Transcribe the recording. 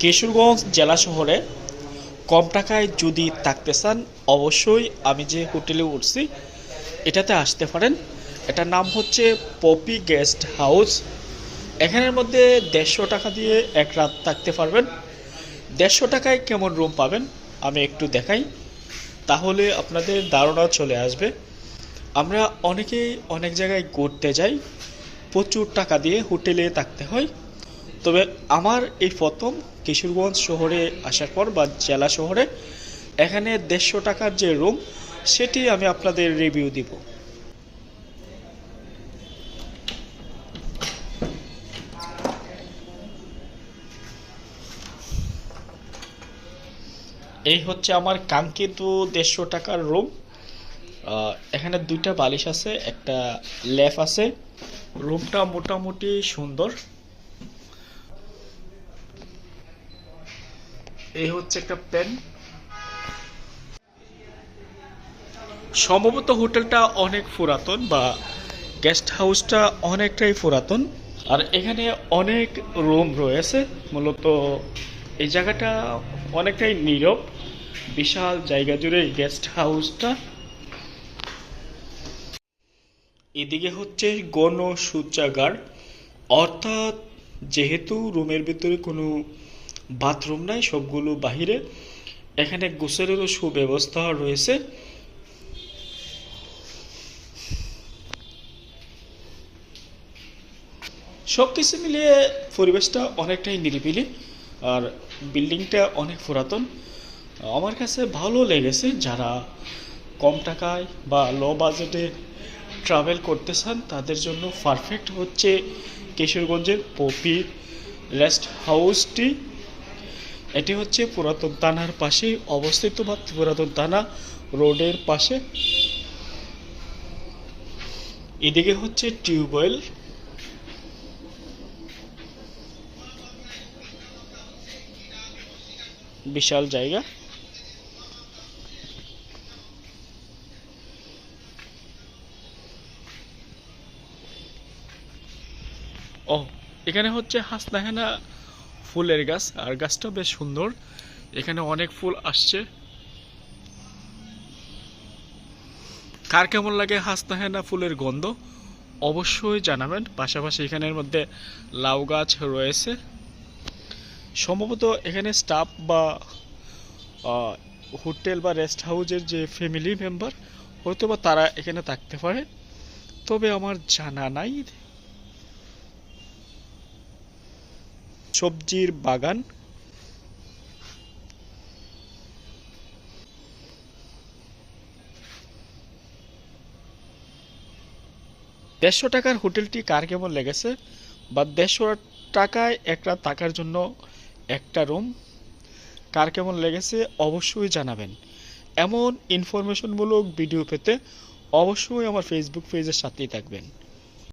কিশোরগঞ্জ জেলা শহরে কম টাকায় যদি থাকতে চান, অবশ্যই আমি যে হোটেলে উঠছি, এটাতে আসতে পারেন। এটার নাম হচ্ছে পপি গেস্ট হাউস। এখানের মধ্যে দেড়শো টাকা দিয়ে এক রাত থাকতে পারবেন। দেড়শো টাকায় কেমন রুম পাবেন, আমি একটু দেখাই। তাহলে আপনাদের ধারণা চলে আসবে। আমরা অনেকেই অনেক জায়গায় ঘুরতে যাই। প্রচুর টাকা দিয়ে হোটেলে থাকতে হয়। তবে আমার এই প্রথম কিশোরগঞ্জ শহরে আসার পর বা জেলা শহরে এখানে দেড়শো টাকার যে রুম সেটি আমি আপনাদের রিভিউ দিব। এই হচ্ছে আমার কাঙ্ক্ষিত দেড়শো টাকার রুম এখানে দুইটা বালিশ আছে, একটা লেফ আছে। রুমটা মোটামুটি সুন্দর। এই হচ্ছে একটা পেন সম্ভবত হোটেলটা অনেক পুরাতন বা গেস্ট হাউসটা অনেকটাই পুরাতন। আর এখানে অনেক রুম রয়েছে, মূলত এই জায়গাটা অনেকটাই নীরব, বিশাল জায়গা জুড়ে গেস্ট হাউসটা এদিকে হচ্ছে গণ শৌচাগার। অর্থাৎ যেহেতু রুমের ভিতরে কোনো বাথরুম নাই, সবগুলো বাহিরে। এখানে গোসলেরও সুব্যবস্থা রয়েছে। সব কিছু মিলিয়ে পরিবেশটা অনেকটাই নিরিবিলি, আর বিল্ডিংটা অনেক পুরাতন। আমার কাছে ভালো লেগেছে যারা কম টাকায় বা লো বাজেটে ট্রাভেল করতে চান, তাদের জন্য পারফেক্ট হচ্ছে কিশোরগঞ্জের পপি রেস্ট হাউসটি এটি হচ্ছে পুরাতন থানার পাশে অবস্থিত বা পুরাতন থানা রোডের পাশে। এদিকে হচ্ছে টিউবওয়েল। বিশাল জায়গা। ও, এখানে হচ্ছে হাসনাহেনা ফুলের গাছ, আর গাছটা বেশ সুন্দর। এখানে অনেক ফুল আসছে। কার কেমন লাগে হাসনাহেনা ফুলের গন্ধ অবশ্যই জানাবেন। পাশাপাশি এখানের মধ্যে লাউ গাছ রয়েছে। সম্ভবত এখানে স্টাফ বা হোটেল বা রেস্ট হাউসের যে ফ্যামিলি মেম্বার হয়তো বা তারা এখানে থাকতে পারে। তবে আমার জানা নাই। সবজির বাগান। দেড়শো টাকার হোটেলটি কার কেমন লেগেছে? বা দেড়শো টাকায় একটা থাকার জন্য একটা রুম কার কেমন লেগেছে অবশ্যই জানাবেন। এমন ইনফরমেশনমূলক ভিডিও পেতে অবশ্যই আমার ফেসবুক পেজের সাথেই থাকবেন।